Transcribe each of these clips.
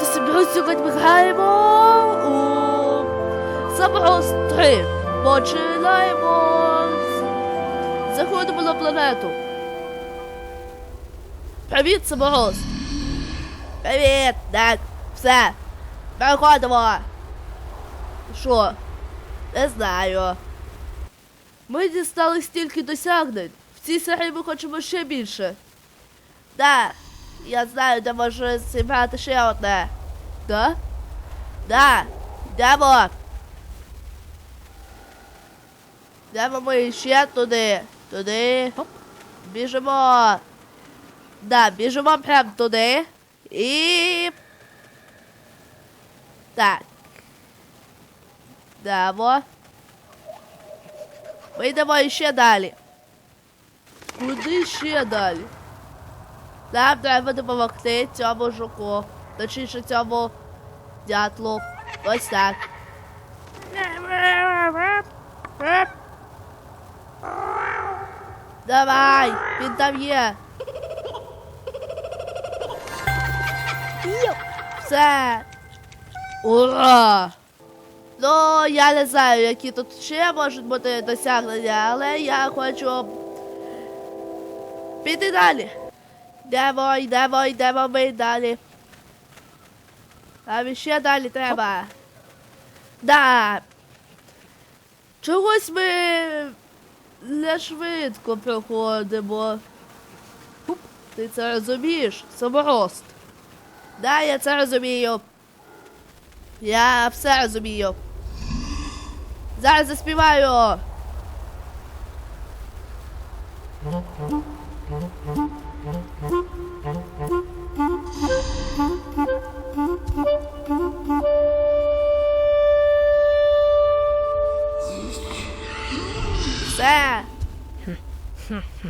Друзі! Сьогодні ми граємо у Самороз 3. Починаємо. Заходимо на планету. Привіт, Самороз! Привіт! Так, все. Переходимо. Що? Не знаю. Ми дістали стільки досягнень. В цій серії ми хочемо ще більше. Да, я знаю, де може зібрати ще одне. Да? Да, йдемо. Йдемо ми ще туди. Туди. Хоп. Біжимо. Да, біжимо прямо туди. І. Так. Йдемо. Ми йдемо ще далі. Куди ще далі? Нам треба допомогти цьому жуку. Точніше цьому дятлу. Ось так. Давай, він там є. Все. Ура! Ну, я не знаю, які тут ще можуть бути досягнення, але я хочу піти далі. Йдемо, йдемо, йдемо ми далі. Нам ще далі треба. Да. Чогось ми не швидко проходимо. Ти це розумієш? Саморост. Да, я це розумію. Я все розумію. Зараз заспіваю.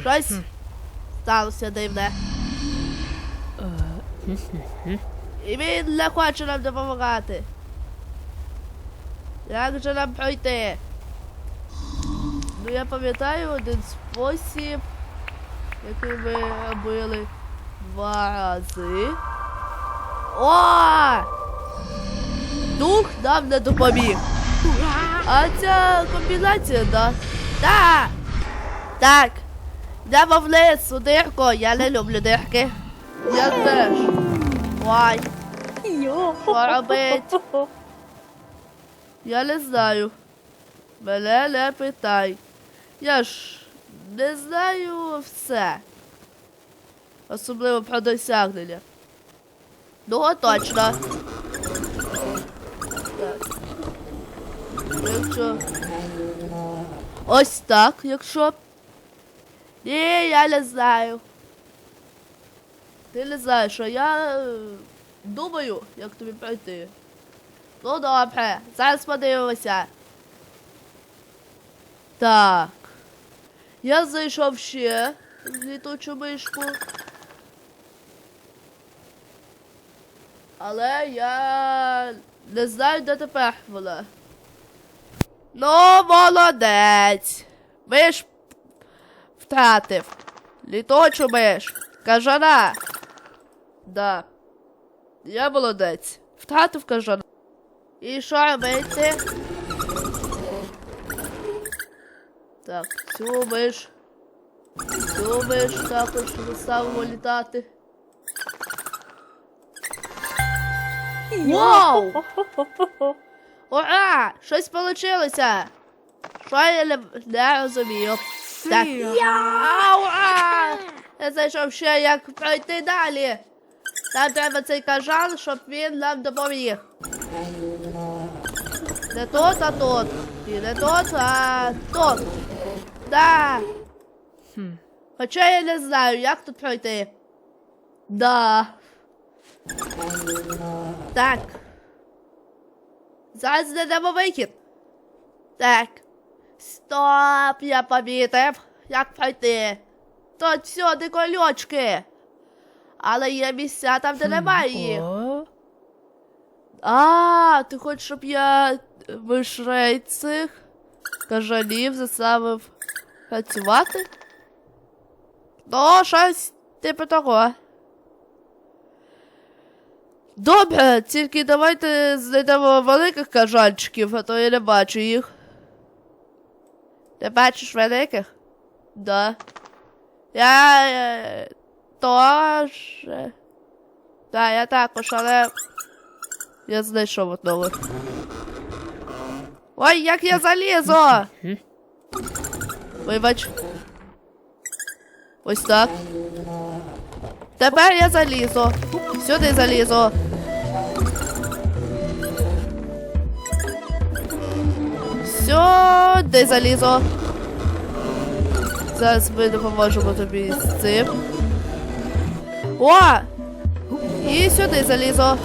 Щось сталося дивне. І він не хоче нам допомагати. Як же нам пройти? Ну я пам'ятаю один спосіб, який ми робили два рази. О! Дух нам не допоміг. А ця комбінація, да? Так! Так! Йдемо вниз у дирку, я не люблю дирки. Я теж. Ой, що робить? Я не знаю. Мене не питай. Я ж не знаю все. Особливо про досягнення. Ну, точно. Так. Якщо. Ось так, якщо. Ні, я не знаю. Ти не знаєш, а я е, думаю, як тобі пройти. Ну добре, зараз подивимося. Так. Я зайшов ще в літучу мишку. Але я не знаю, де тепер вона. Ну, молодець. Миш втратив. Літочу миш. Кажана. Да. Я молодець. Втратив кажана. І що робити? Так, цю миш. Цю миш також заставимо літати. Вау! Ура! Щось получилося! Що я не розумію. Так. Я! Я знайшов ще як пройти далі. Нам треба цей кажан, щоб він нам допоміг. Не тут, а тут. І не тут, а тут. Да. Хоча я не знаю, як тут пройти. Да. Так. Зараз знайдемо вихід. Так. Стоп, я помітив. Як пройти? Тут всюди колючки. Але є місця там, де немає їх. А, ти хочеш, щоб я мишей цих кажанів заставив працювати? Ну, щось типу того. Добре, тільки давайте знайдемо великих кажанчиків, а то я не бачу їх. Ти бачиш великих? Да. Я е, теж. Так, я також, але. Я знайшов одного. Ой, як я залізу! Вибач. Ось так. Тепер я залізу. Сюди залізу. Сюди залізу. Зараз ми допоможемо тобі з цим. О! І сюди залізу.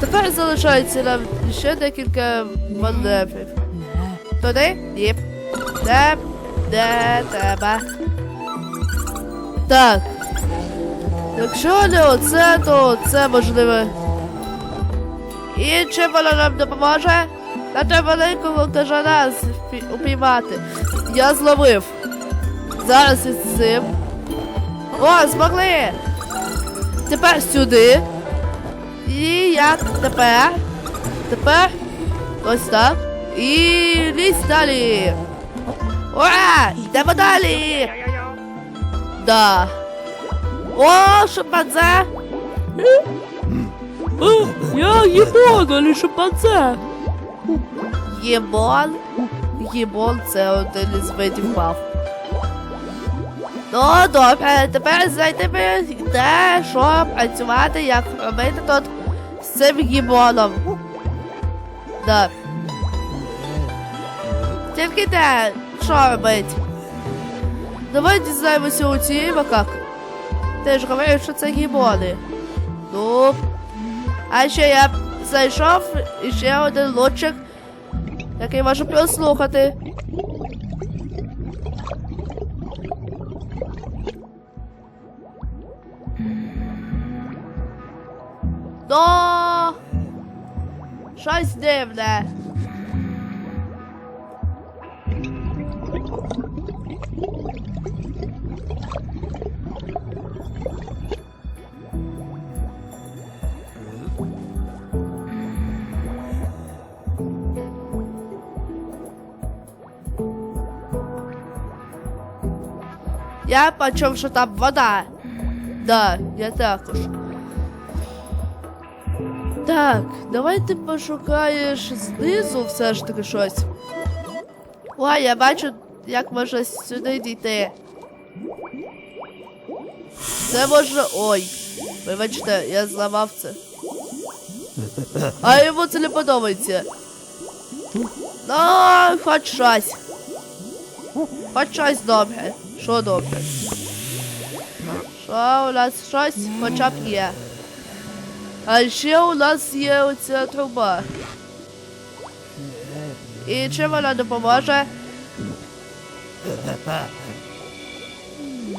Тепер залишається нам ще декілька маневрів. Туди? Ні. Де? Де треба? Так. Якщо не оце, то це можливо. І чим вона нам допоможе? Нам треба великого кажана упіймати. Я зловив. Зараз із цим. О, змогли! Тепер сюди. І як тепер? Тепер ось так. І лізь далі. Ура! Йдемо далі! Да. О, шимпанзе! Я Єбон, але шимпанзе. Єбон. Єбон це один із видів мав. Ну, добре, тепер знайдемо, де, що працювати, як робити тут з цим гібоном. Да. Тільки де, що робити? Давай дізнаємося у цієї макаки. Ти ж говорив, що це гібони. Ну. А ще я знайшов ще один лодчик, який можу послухати. До щось дивне. Я почув, що там вода. Да, я також. Так, давай ти пошукаєш знизу все ж таки щось. Ой, я бачу, як можна сюди дійти. Це можна. Ой. Вибачте, я зламав це. А йому це не подобається. Ну, хоч щось. Хоч щось добре. Що добре? Що у нас щось хоча б є. А ще у нас є оця труба. І чим вона допоможе?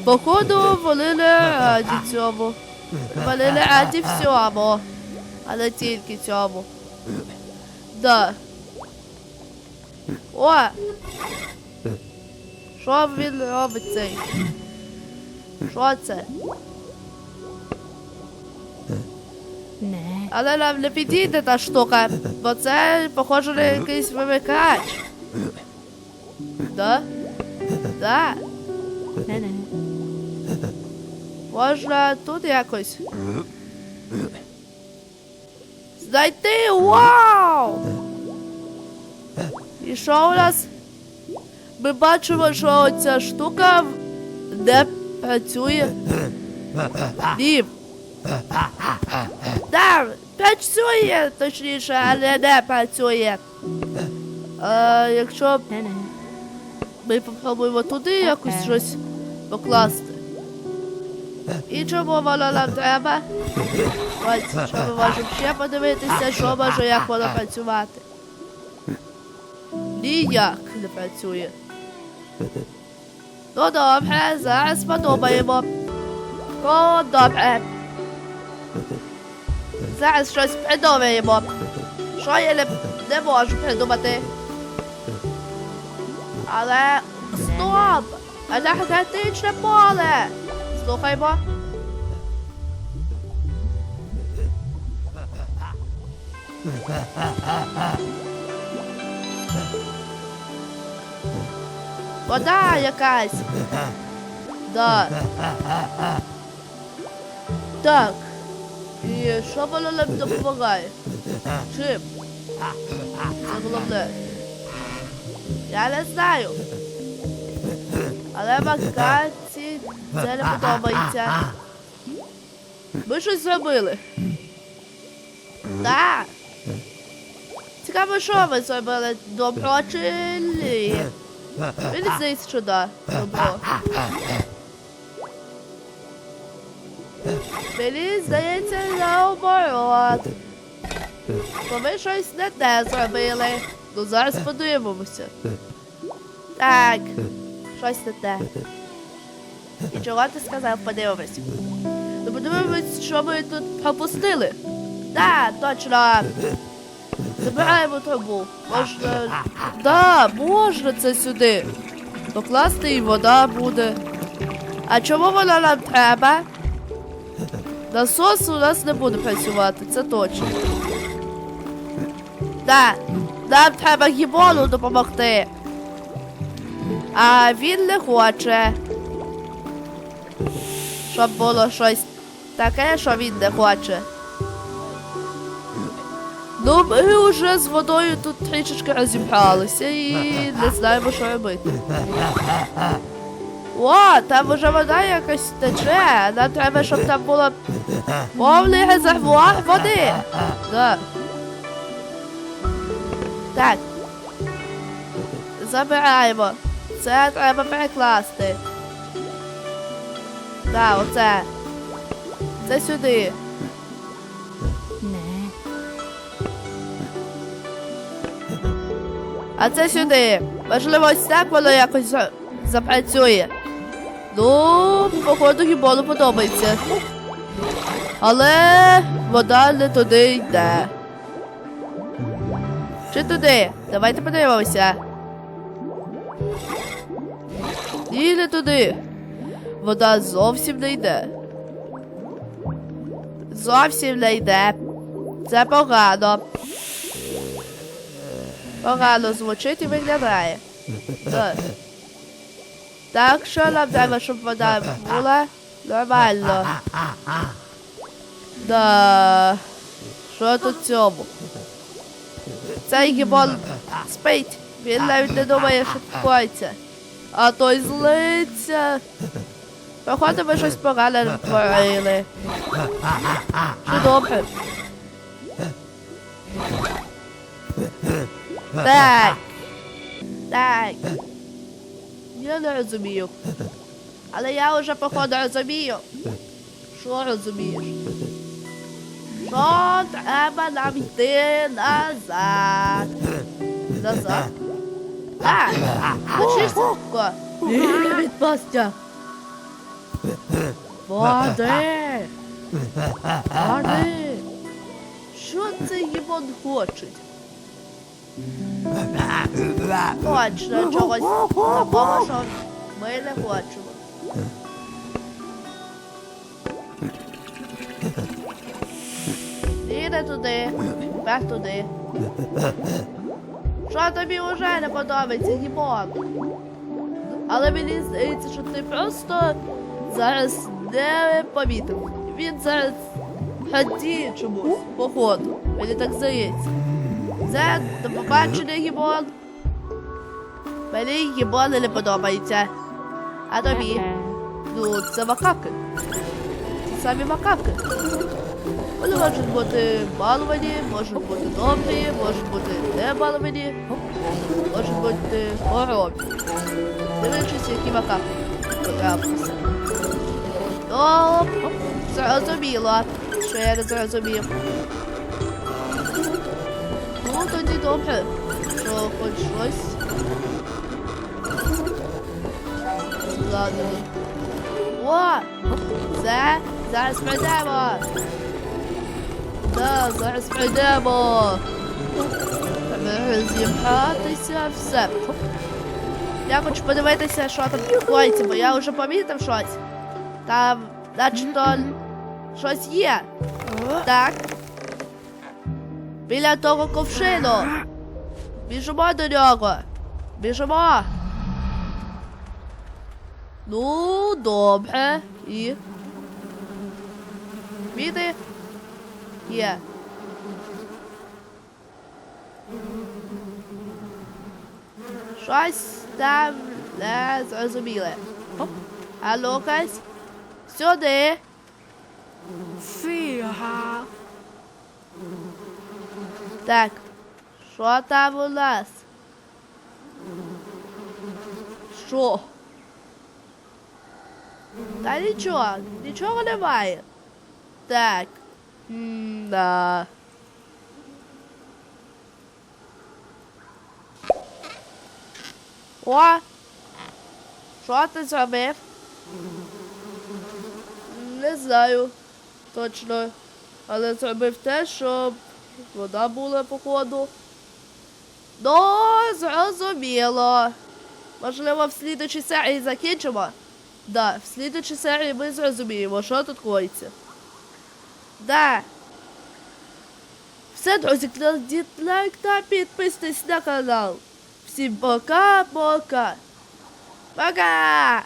Походу, вони не раді цьому. Вони не раді всьому. А не тільки цьому. Да. О! Що він робить цей? Що це? Не. Але нам не підійде та штука, бо це похоже на якийсь вимикач. Да? Да. Не, не. Можна тут якось. Знайти! Вау! І що у нас? Ми бачимо, що оця штука не працює. Ні. Да, працює, точніше, але не працює. А, якщо ми попробуємо туди якось щось покласти. І чому воно нам треба? Ось, що ми можемо ще подивитися, що може, як воно працювати. Ніяк не працює. Добре, зараз подумаємо. О, добре. Зараз щось придумаємо. Що я не, не можу придумати. Але стоп! Енергетичне поле! Слухаймо. Вода якась. Да. Так. І що воно нам допомагає? Чим? Це головне. Я не знаю. Але Макаці це не подобається. Ми щось зробили. Так. Цікаво, що ви зробили? Добро чи ні? Мені здається, що да. Мені здається, наоборот. Бо ми щось не те зробили. Ну зараз подивимося. Так, щось не те. І чого ти сказав, подивимось. Ну подивимось, що ми тут пропустили. Так, точно. Забираємо трубу. Можна. Да, можна це сюди. Покласти і вода буде. А чому вона нам треба? Насос у нас не буде працювати, це точно. Так, нам треба гібону допомогти. А він не хоче. Щоб було щось таке, що він не хоче. Ну, ми вже з водою тут трішечки розібралися і не знаємо, що робити. О, там вже вода якась тече. Нам треба, щоб там було повний резервуар води. Да. Так. Забираємо. Це треба перекласти. Так, оце. Це сюди. А це сюди. Можливо, ось так воно якось за- запрацює. Ну, походу, гібону подобається. Але вода не туди йде. Чи туди? Давайте подивимося. І не туди. Вода зовсім не йде. Зовсім не йде. Це погано. Погано звучить і виглядає. Так. Що нам треба, щоб вода була нормально. Да. Що тут цьому? Цей гібон спить. Він навіть не думає, що коїться. А той злиться. Походу, ми щось погане натворили. Чи добре? Так. Так. Я не розумію. Але я вже походу розумію. Що розумієш? Що треба нам йти назад? Назад? Так, почистко. Ні, відпастя. Води. Води. Що цей гімон хоче? Точно чогось такого, що ми не хочемо. І не туди, тепер туди. Що тобі вже не подобається, Гімон? Але мені здається, що ти просто зараз не помітив. Він зараз гадіє чомусь, походу. Мені так здається. Це до побачення, Гімон. Мені гімони не подобається. А тобі? Ну, це макаки. Це самі макаки. Вони можуть бути баловані, можуть бути добрі, можуть бути не баловані, можуть бути хоробі. Дивлячись, які макаки потрапилися. Ну, зрозуміло, що я не зрозумів. Ну, тоді добре, що хоч щось. Згадано. О! Це зараз прийдемо! Да, зараз прийдемо! Треба розібратися все. Я хочу подивитися, що там відбувається, бо я вже помітив щось. Там, начебто, щось є. Так. Біля того ковшину. Біжимо до нього. Біжимо. Ну, добре. І. Міни. Є. Щось там не зрозуміле. А ну-кась. Сюди. Фіга. Так. Що там у нас? Що? Та нічого, нічого немає. Так. Да. О! Що ти зробив? Не знаю. Точно. Але зробив те, щоб вода була походу. Ну, зрозуміло. Можливо, в слідучій серії закінчимо? Да, в слідучій серії ми зрозуміємо, що тут коїться. Да. Все, друзі, кладіть лайк та підписуйтесь на канал. Всім пока-пока. Пока!